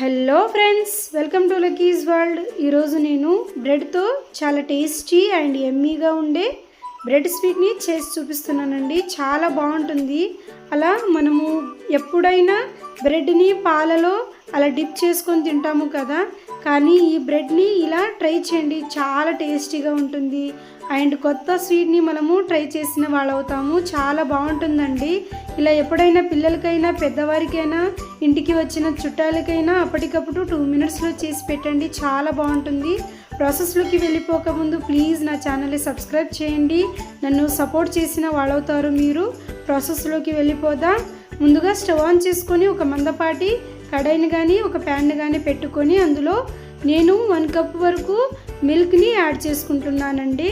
Hello friends welcome to Lucky's world ఈరోజు నేను బ్రెడ్తో చాలా టేస్టీ అండ్ ఎమ్మీగా ఉండే బ్రెడ్ స్వీట్ని చేసి చూపిస్తున్నానండి. చాలా బాగుంటుంది. అలా మనము ఎప్పుడైనా బ్రెడ్ని పాలలో అలా డిప్ చేసుకొని తింటాము కదా కానీ ఈ బ్రెడ్ని ఇలా ట్రై చేయండి. చాలా టేస్టీగా ఉంటుంది. అండ్ కొత్త స్వీట్ని మనము ట్రై చేసిన వాళ్ళు అవుతాము చాలా బాగుంటుందండి. ఇలా ఎప్పుడైనా పిల్లలకైనా పెద్దవారికైనా ఇంటికి వచ్చిన చుట్టాలకైనా అప్పటికప్పుడు టూ మినిట్స్లో చేసి పెట్టండి. చాలా బాగుంటుంది. ప్రాసెస్లోకి వెళ్ళిపోకముందు ప్లీజ్ నా ఛానల్ని సబ్స్క్రైబ్ చేయండి. నన్ను సపోర్ట్ చేసిన వాళ్ళవుతారు మీరు. ప్రాసెస్లోకి వెళ్ళిపోదా. ముందుగా స్టవ్ ఆన్ చేసుకొని ఒక మందపాటి కడాయిని కానీ ఒక ప్యాన్ కానీ పెట్టుకొని అందులో నేను వన్ కప్ వరకు మిల్క్ని యాడ్ చేసుకుంటున్నానండి.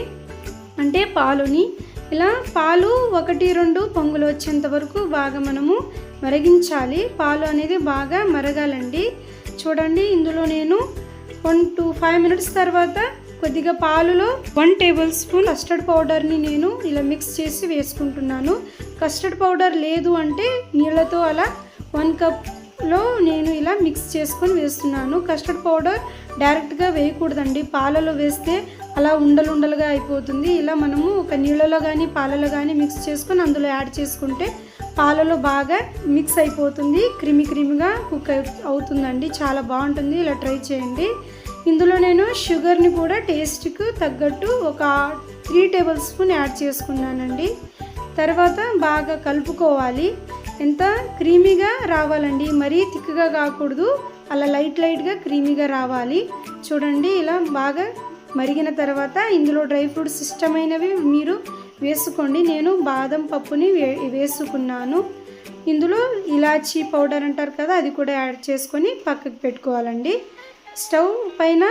అంటే పాలుని. ఇలా పాలు ఒకటి రెండు పొంగులు వచ్చేంత వరకు బాగా మనము మరిగించాలి. పాలు అనేది బాగా మరగాలండి. చూడండి ఇందులో నేను వన్ టు ఫైవ్ మినిట్స్ తర్వాత కొద్దిగా పాలులో వన్ టేబుల్ స్పూన్ కస్టర్డ్ పౌడర్ని నేను ఇలా మిక్స్ చేసి వేసుకుంటున్నాను. కస్టర్డ్ పౌడర్ లేదు అంటే నీళ్ళతో అలా వన్ కప్ లో నేను ఇలా మిక్స్ చేసుకొని వేస్తున్నాను. కస్టర్డ్ పౌడర్ డైరెక్ట్గా వేయకూడదండి. పాలలో వేస్తే అలా ఉండలు ఉండలుగా అయిపోతుంది. ఇలా మనము ఒక నీళ్ళలో కానీ పాలలో కానీ మిక్స్ చేసుకొని అందులో యాడ్ చేసుకుంటే పాలలో బాగా మిక్స్ అయిపోతుంది. క్రిమి క్రిమిగా కుక్ అవుతుందండి. చాలా బాగుంటుంది. ఇలా ట్రై చేయండి. ఇందులో నేను షుగర్ని కూడా టేస్ట్కు తగ్గట్టు ఒక త్రీ టేబుల్ స్పూన్ యాడ్ చేసుకున్నానండి. తర్వాత బాగా కలుపుకోవాలి. ఎంత క్రీమీగా రావాలండి? మరీ థిక్గా కాకూడదు. అలా లైట్ లైట్గా క్రీమీగా రావాలి. చూడండి ఇలా బాగా మరిగిన తర్వాత ఇందులో డ్రై ఫ్రూట్స్ ఇష్టమైనవి మీరు వేసుకోండి. నేను బాదం పప్పుని వే వేసుకున్నాను. ఇందులో ఇలాచీ పౌడర్ అంటారు కదా అది కూడా యాడ్ చేసుకొని పక్కకు పెట్టుకోవాలండి. స్టవ్ పైన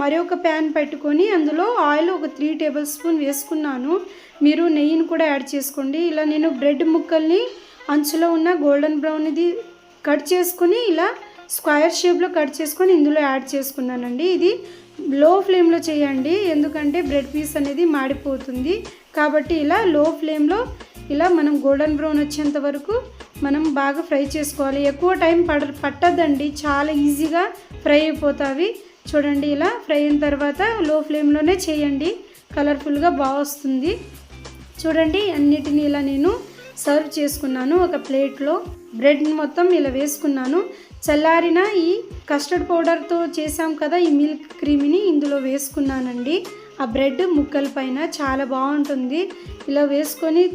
మరొక ప్యాన్ పెట్టుకొని అందులో ఆయిల్ ఒక త్రీ టేబుల్ స్పూన్ వేసుకున్నాను. మీరు నెయ్యిని కూడా యాడ్ చేసుకోండి. ఇలా నేను బ్రెడ్ ముక్కల్ని అంచులో ఉన్న గోల్డెన్ బ్రౌన్ ఇది కట్ చేసుకుని ఇలా స్క్వేర్ షేప్లో కట్ చేసుకొని ఇందులో యాడ్ చేసుకున్నానండి. ఇది లో ఫ్లేమ్లో చేయండి. ఎందుకంటే బ్రెడ్ పీస్ అనేది మాడిపోతుంది. కాబట్టి ఇలా లో ఫ్లేమ్లో ఇలా మనం గోల్డెన్ బ్రౌన్ వచ్చేంత వరకు మనం బాగా ఫ్రై చేసుకోవాలి. ఎక్కువ టైం పడ పట్టద్దండి చాలా ఈజీగా ఫ్రై అయిపోతావి. చూడండి ఇలా ఫ్రై అయిన తర్వాత లో ఫ్లేమ్లోనే చేయండి. కలర్ఫుల్గా బాగా వస్తుంది. చూడండి అన్నిటిని ఇలా నేను సర్వ్ చేసుకున్నాను. ఒక ప్లేట్లో బ్రెడ్ మొత్తం ఇలా వేసుకున్నాను. చల్లారిన ఈ కస్టర్డ్ పౌడర్తో చేసాం కదా ఈ మిల్క్ క్రీమ్ని ఇందులో వేసుకున్నానండి. ఆ బ్రెడ్ ముక్కల పైన చాలా బాగుంటుంది. ఇలా వేసుకొని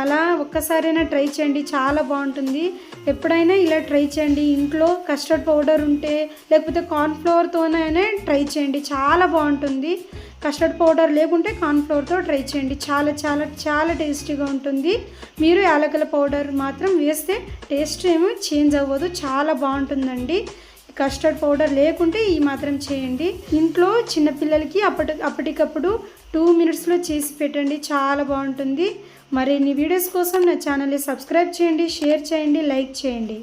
అలా ఒక్కసారైనా ట్రై చేయండి. చాలా బాగుంటుంది. ఎప్పుడైనా ఇలా ట్రై చేయండి. ఇంట్లో కస్టర్డ్ పౌడర్ ఉంటే లేకపోతే కార్న్ఫ్లవర్తోనైనా ట్రై చేయండి. చాలా బాగుంటుంది. కస్టర్డ్ పౌడర్ లేకుంటే కార్న్ఫ్లోర్తో ట్రై చేయండి. చాలా చాలా చాలా టేస్టీగా ఉంటుంది. మీరు యాలకల పౌడర్ మాత్రం వేస్తే టేస్ట్ ఏమో చేంజ్ అవ్వదు. చాలా బాగుంటుందండి. కస్టర్డ్ పౌడర్ లేకుంటే ఈ మాత్రం చేయండి. ఇంట్లో చిన్నపిల్లలకి అప్పటి అప్పటికప్పుడు టూ మినిట్స్లో చేసి పెట్టండి. చాలా బాగుంటుంది. మరిన్ని వీడియోస్ కోసం నా ఛానల్ని సబ్స్క్రైబ్ చేయండి షేర్ చేయండి లైక్ చేయండి.